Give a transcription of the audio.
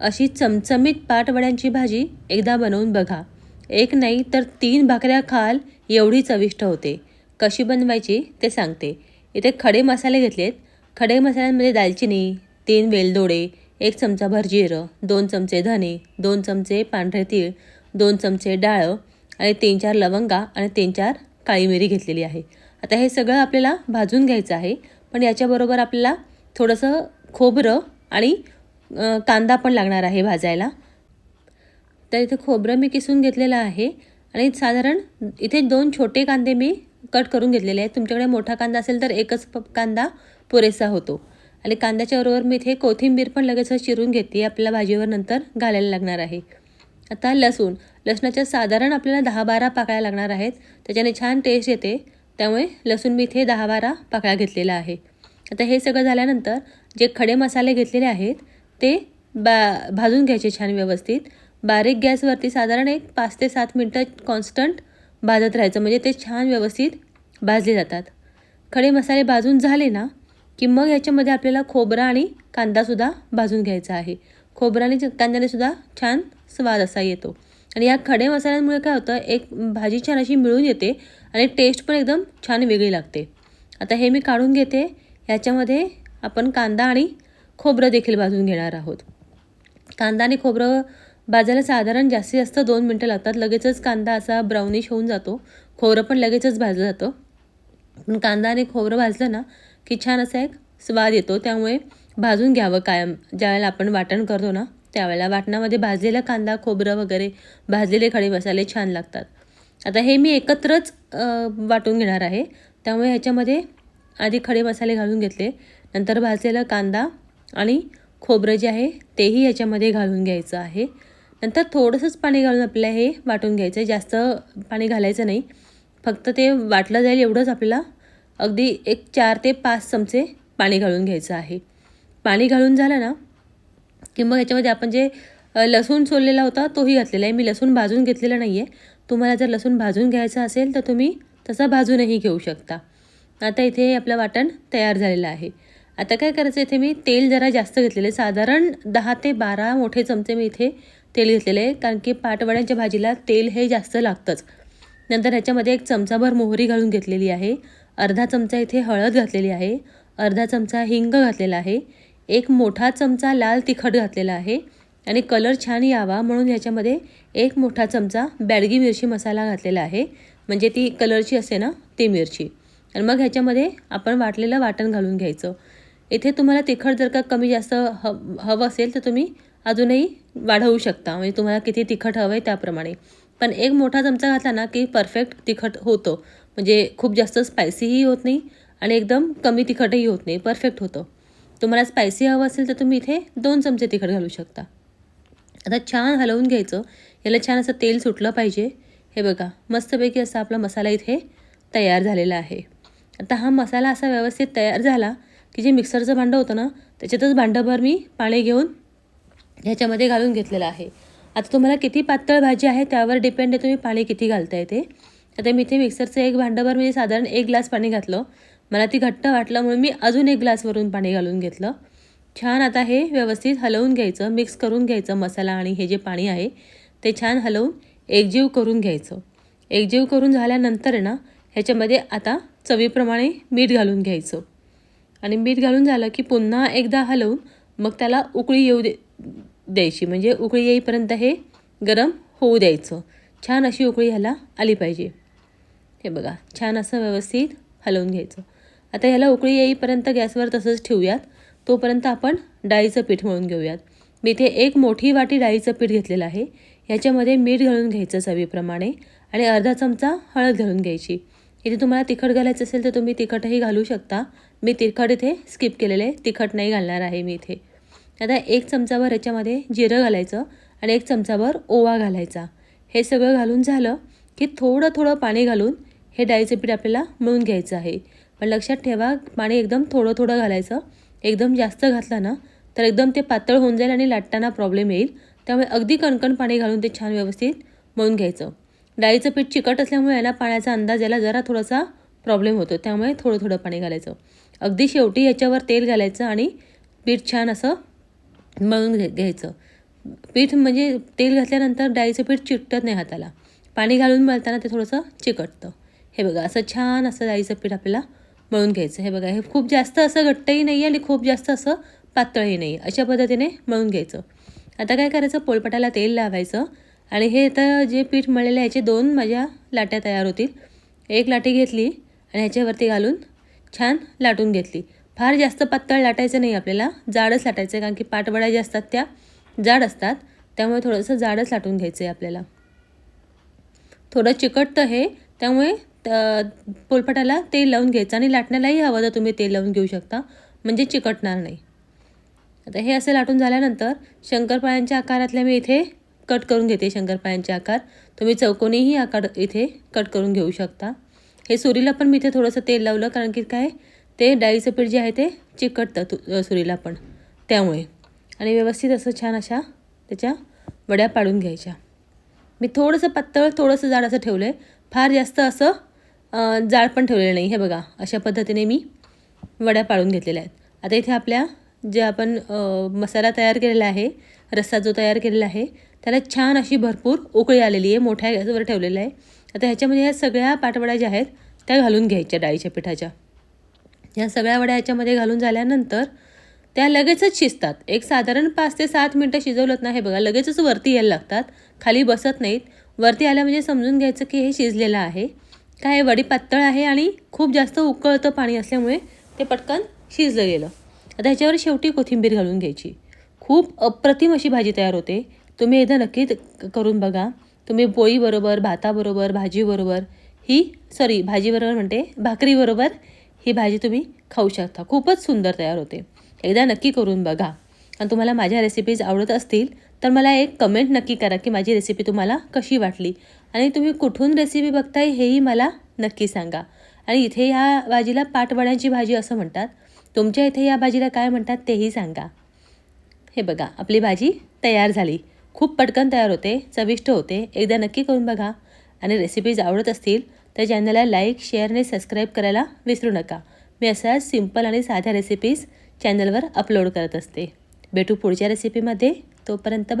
अशी चमचमीत पाटवड्यांची भाजी एकदा बनवून बघा. एक नाही तर तीन भाकऱ्या खाल एवढी चविष्ट होते. कशी बनवायची ते सांगते. इथे खडे मसाले घेतलेत. खडे मसाल्यांमध्ये दालचिनी तीन वेलदोडे एक चमचाभर जिरं दोन चमचे धने दोन चमचे पांढरे तीळ दोन चमचे डाळं आणि तीन चार लवंगा आणि तीन चार काळी मिरी घेतलेली आहे. आता हे सगळं आपल्याला भाजून घ्यायचं आहे. पण याच्याबरोबर आपल्याला थोडंसं खोबरं आणि कांदा पण लागणार आहे भाजायला. तर इथे खोबरं मी किसून घेतलेलं आहे. आणि साधारण इथे दोन छोटे कांदे मी कट करून घेतलेले आहेत. तुमच्याकडे मोठा कांदा असेल तर एकच प कांदा पुरेसा होतो. आणि कांद्याच्या बरोबर मी इथे कोथिंबीर पण लगेच चिरून घेते. आपल्याला भाजीवर नंतर घालायला लागणार आहे. आता लसूण. लसणाच्या साधारण आपल्याला दहा बारा पाकळ्या लागणार आहेत. त्याच्याने छान टेस्ट येते. त्यामुळे लसूण मी इथे दहा बारा पाकळ्या घेतलेला आहे. आता हे सगळं झाल्यानंतर जे खडे मसाले घेतलेले आहेत ते बा भाजून घ्यायचे छान व्यवस्थित. बारीक गॅसवरती साधारण एक पाच ते सात मिनटं कॉन्स्टंट भाजत राहायचं. म्हणजे ते छान व्यवस्थित भाजले जातात. खडे मसाले भाजून झाले ना की मग याच्यामध्ये आपल्याला खोबरा आणि कांदासुद्धा भाजून घ्यायचा आहे. खोबरा आणि कांद्याने सुद्धा छान स्वाद असा येतो. आणि या खडे मसाल्यांमुळे काय होतं एक भाजी छान अशी मिळून येते आणि टेस्ट पण एकदम छान वेगळी लागते. आता हे मी काढून घेते. ह्याच्यामध्ये आपण कांदा आणि खोबरं देखील भाजून घेणार आहोत. कांदा आणि खोबरं भाजायला साधारण जास्तीत जास्त दोन मिनटं लागतात. लगेचच कांदा असा ब्राउनिश होऊन जातो. खोबरं पण लगेचच भाजलं जातं. पण कांदा आणि खोबरं भाजलं ना की छान असा एक स्वाद येतो. त्यामुळे भाजून घ्यावं कायम. ज्यावेळेला आपण वाटण करतो ना त्यावेळेला वाटणामध्ये भाजलेला कांदा खोबरं वगैरे भाजलेले खडे मसाले छान लागतात. आता हे मी एकत्रच वाटून घेणार आहे. त्यामुळे ह्याच्यामध्ये आधी खडे मसाले घालून घेतले. नंतर भाजलेला कांदा आणि खोबरं जे आहे तेही ह्याच्यामध्ये घालून घ्यायचं आहे. नंतर थोडंसंच पाणी घालून आपल्याला हे वाटून घ्यायचं आहे जास्त पाणी घालायचं नाही. फक्त ते वाटलं जाईल एवढंच आपल्याला अगदी एक चार ते पाच चमचे पाणी घालून घ्यायचं आहे. पाणी घालून झालं ना की मग याच्यामध्ये आपण जे लसूण सोललेला होता तोही घातलेला आहे. मी लसूण भाजून घेतलेला नाही आहे तुम्हाला जर लसूण भाजून घ्यायचं असेल तर तुम्ही तसा भाजूनही घेऊ शकता. आता इथे आपलं वाटण तयार झालेलं आहे. आता काय करायचं इथे मी तेल जरा जास्त घेतलेलं आहे. साधारण दहा ते बारा मोठे चमचे मी इथे तेल घेतलेले आहे कारण की पाटवड्यांच्या भाजीला तेल हे जास्त लागतंच. नंतर ह्याच्यामध्ये एक चमचाभर मोहरी घालून घेतलेली आहे. अर्धा चमचा इथे हळद घातलेली आहे. अर्धा चमचा हिंग घातलेला आहे. एक मोठा चमचा लाल तिखट घातलेला आहे. आणि कलर छान यावा म्हणून ह्याच्यामध्ये एक मोठा चमचा बॅडगी मिरची मसाला घातलेला आहे. म्हणजे ती कलरची असते ना ती मिरची. आणि मग ह्याच्यामध्ये आपण वाटलेलं वाटण घालून घ्यायचं. इथे तुम्हाला तिखट जर का कमी जास्त ह हवं असेल तर तुम्ही अजूनही वाढवू शकता. म्हणजे तुम्हाला किती तिखट हवं आहे त्याप्रमाणे. पण एक मोठा चमचा घातला ना की परफेक्ट तिखट होतं. म्हणजे खूप जास्त स्पायसीही होत नाही आणि एकदम कमी तिखटही होत नाही. परफेक्ट होतं. तुम्हाला स्पायसी हवं असेल तर तुम्ही इथे दोन चमचे तिखट घालू शकता. आता छान हलवून घ्यायचं. याला छान असं तेल सुटलं पाहिजे. हे बघा मस्तपैकी असा आपला मसाला इथे तयार झालेला आहे. आता हा मसाला असा व्यवस्थित तयार झाला की जे मिक्सरचं भांडं होतं ना त्याच्यातच भांडंभर मी पाणी घेऊन ह्याच्यामध्ये घालून घेतलेलं आहे. आता तुम्हाला किती पातळ भाजी आहे त्यावर डिपेंड आहे तुम्ही पाणी किती घालताय ते. आता मी इथे मिक्सरचं एक भांडंभर म्हणजे साधारण एक ग्लास पाणी घातलं. मला ती घट्ट वाटलं म्हणून मी अजून एक ग्लासवरून पाणी घालून घेतलं. छान आता हे व्यवस्थित हलवून घ्यायचं मिक्स करून घ्यायचं मसाला आणि हे जे पाणी आहे ते छान हलवून एकजीव करून घ्यायचं. एकजीव करून झाल्यानंतर ना ह्याच्यामध्ये आता चवीप्रमाणे मीठ घालून घ्यायचं. आणि मीठ घालून झालं की पुन्हा एकदा हलवून मग त्याला उकळी येऊ दे द्यायची. म्हणजे उकळी येईपर्यंत हे गरम होऊ द्यायचं. छान अशी उकळी ह्याला आली पाहिजे. हे बघा छान असं व्यवस्थित हलवून घ्यायचं. आता ह्याला उकळी येईपर्यंत गॅसवर तसंच ठेवूयात. तोपर्यंत आपण डाळीचं पीठ मळून घेऊयात. मी इथे एक मोठी वाटी डाळीचं पीठ घेतलेलं आहे. ह्याच्यामध्ये मीठ घालून घ्यायचं चवीप्रमाणे आणि अर्धा चमचा हळद घालून घ्यायची. इथे तुम्हाला तिखट घालायचं असेल तर तुम्ही तिखटही घालू शकता. मी तिखट इथे स्किप केलेलं आहे. तिखट नाही घालणार आहे मी इथे. आता एक चमचाभर याच्यामध्ये जिरं घालायचं आणि एक चमचाभर ओवा घालायचा. हे सगळं घालून झालं की थोडं थोडं पाणी घालून हे डाळीचं पीठ आपल्याला मळून घ्यायचं आहे. पण लक्षात ठेवा पाणी एकदम थोडं थोडं घालायचं. एकदम जास्त घातलं ना तर एकदम ते पातळ होऊन जाईल आणि लाटताना प्रॉब्लेम येईल. त्यामुळे अगदी कणकण पाणी घालून ते छान व्यवस्थित मळून घ्यायचं. डाळीचं पीठ चिकट असल्यामुळे याला पाण्याचा अंदाज याला जरा थोडासा प्रॉब्लेम होतो. त्यामुळे थोडं थोडं पाणी घालायचं. अगदी शेवटी याच्यावर तेल घालायचं आणि पीठ छान असं मळून घे घ्यायचं. पीठ म्हणजे तेल घातल्यानंतर डाळीचं पीठ चिकटत नाही हाताला. पाणी घालून मळताना ते थोडंसं चिकटतं. हे बघा असं छान असं डाळीचं पीठ आपल्याला मळून घ्यायचं. हे बघा हे खूप जास्त असं घट्टही नाही आहे आणि खूप जास्त असं पातळही नाही अशा पद्धतीने मळून घ्यायचं. आता काय करायचं? पोळपाटाला तेल लावायचं. आणि हे आता जे पीठ मळलेलं आहे याचे दोन माझ्या लाट्या तयार होतील. एक लाटी घेतली आणि ह्याच्यावरती घालून छान लाटून घेतली. फार जास्त पातळ लाटायचं नाही आपल्याला जाडच लाटायचं आहे कारण की पाटवड्या ज्या असतात त्या जाड असतात त्यामुळे थोडंसं जाडच लाटून घ्यायचं आहे आपल्याला. थोडं चिकटतं हे त्यामुळे त- पोलपाटाला तेल लावून घ्यायचं आणि लाटण्यालाही हवं तर तुम्ही तेल लावून घेऊ शकता म्हणजे चिकटणार नाही. आता हे असं लाटून झाल्यानंतर शंकरपाळ्यांच्या आकारातल्या मी इथे कट करून घेते शंकरपायांचे आकार. तुम्ही चौकोनीही आकार इथे कट करून घेऊ शकता. हे सुरीला पण मी इथे थोडंसं तेल लावलं कारण की काय ते डाळीचं पीठ जे आहे ते चिकटतं तु सुरीला पण. त्यामुळे. आणि व्यवस्थित असं छान अशा त्याच्या वड्या पाडून घ्यायच्या. मी थोडंसं पातळ थोडंसं जाड असं ठेवलं आहे फार जास्त असं जाड पण ठेवलेलं नाही हे बघा. अशा पद्धतीने मी वड्या पाडून घेतलेल्या आहेत. आता इथे आपल्या जे आपण मसाला तयार केलेला आहे रस्सा जो तयार केलेला आहे त्याला छान अशी भरपूर उकळी आलेली आहे मोठ्या गॅसवर ठेवलेलं आहे. आता ह्याच्यामध्ये ह्या सगळ्या पाटवड्या ज्या आहेत त्या घालून घ्यायच्या डाळीच्या पिठाच्या. ह्या सगळ्या वड्या ह्याच्यामध्ये घालून झाल्यानंतर त्या लगेचच शिजतात. एक साधारण पाच ते सात मिनटं शिजवलं ना हे बघा लगेचच वरती यायला लागतात खाली बसत नाहीत. वरती आल्या म्हणजे समजून घ्यायचं की हे शिजलेलं आहे. काय वडी पातळ आहे आणि खूप जास्त उकळतं पाणी असल्यामुळे ते पटकन शिजलं गेलं. आता ह्याच्यावर शेवटी कोथिंबीर घालून घ्यायची. खूप अप्रतिम अशी भाजी तयार होते. तुम्ही एकदा नक्की करून बघा. तुम्ही पोळीबरोबर भाताबरोबर भाजीबरोबर ही सॉरी भाजीबरोबर म्हणते भाकरीबरोबर ही भाजी तुम्ही खाऊ शकता. खूपच सुंदर तयार होते. एकदा नक्की करून बघा. आणि तुम्हाला माझ्या रेसिपीज आवडत असतील तर मला एक कमेंट नक्की करा की माझी रेसिपी तुम्हाला कशी वाटली. आणि तुम्ही कुठून रेसिपी बघताय हेही मला नक्की सांगा. आणि इथे ह्या भाजीला पाटवड्यांची भाजी असं म्हणतात. तुमच्या इथे या भाजीला काय म्हणतात तेही सांगा. हे बघा आपली भाजी तयार झाली. खूप पटकन तयार होते चविष्ट होते. एकदा नक्की करून बघा. आणि रेसिपीज आवडत असतील तर चॅनलला लाईक शेअर आणि सबस्क्राईब करायला विसरू नका. मी असाच सिंपल आणि साध्या रेसिपीज चॅनलवर अपलोड करत असते. भेटू पुढच्या रेसिपीमध्ये तोपर्यंत बा